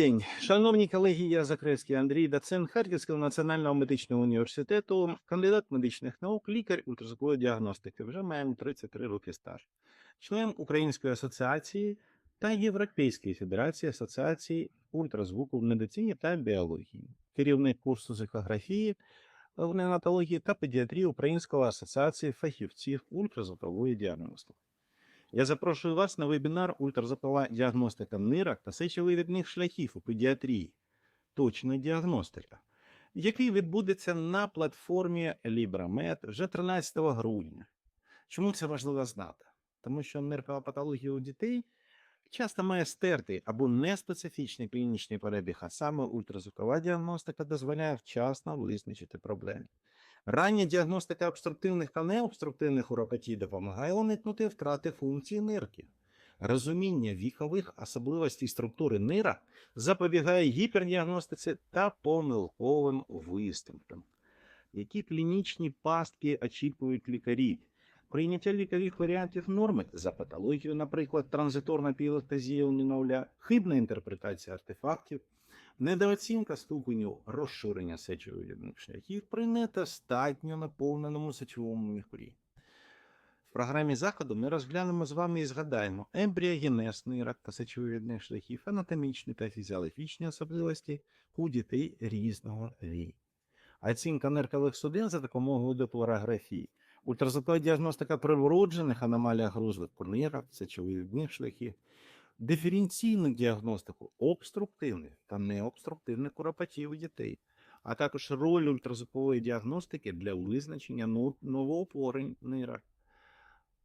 День. Шановні колеги, я Закревський Андрій, доцент Харківського національного медичного університету, кандидат медичних наук, лікар ультразвукової діагностики. Вже маємо 33 роки стаж. Член Української асоціації та Європейської федерації асоціації ультразвуку в медицині та біології, керівник курсу з ехографії в неонатології та педіатрії Української асоціації фахівців ультразвукової діагностики. Я запрошую вас на вебінар Ультразвукова діагностика нирок та сечовивідних шляхів у педіатрії. Точна діагностика, який відбудеться на платформі LibraMed вже 13 грудня. Чому це важливо знати? Тому що ниркова патологія у дітей часто має стертий або неспецифічний клінічний перебіг, а саме ультразвукова діагностика дозволяє вчасно визначити проблеми. Рання діагностика обструктивних та необструктивних уропатій допомагає уникнути втрати функції нирки. Розуміння вікових особливостей структури нира запобігає гіпердіагностиці та помилковим висновкам. Які клінічні пастки очікують лікарі? Прийняття лікарів варіантів норми за патологією, наприклад, транзиторна пілотазія у немовля, хибна інтерпретація артефактів, недооцінка ступеню розширення сечовидних шляхів при недостатньо наповненому сечовому міхурі. В програмі заходу ми розглянемо з вами і згадаємо ембріогенез нирок та сечовидних шляхів, анатомічні та фізіологічні особливості у дітей різного віку. Оцінка ниркових судин за допомогою деплорографії, ультразвукова діагностика при вроджених аномаліях розвитку нирок, сечовидних шляхів, диференційну діагностику обструктивних та необструктивних куропатій у дітей, а також роль ультразвукової діагностики для визначення но- новоутворень нирок.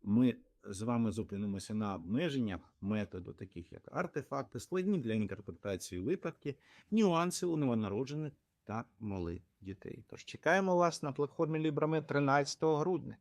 Ми з вами зупинимося на обмеженнях методу, таких як артефакти, складні для інтерпретації випадки, нюанси у новонароджених та малих дітей. Тож чекаємо вас на платформі LibraMed 13 грудня.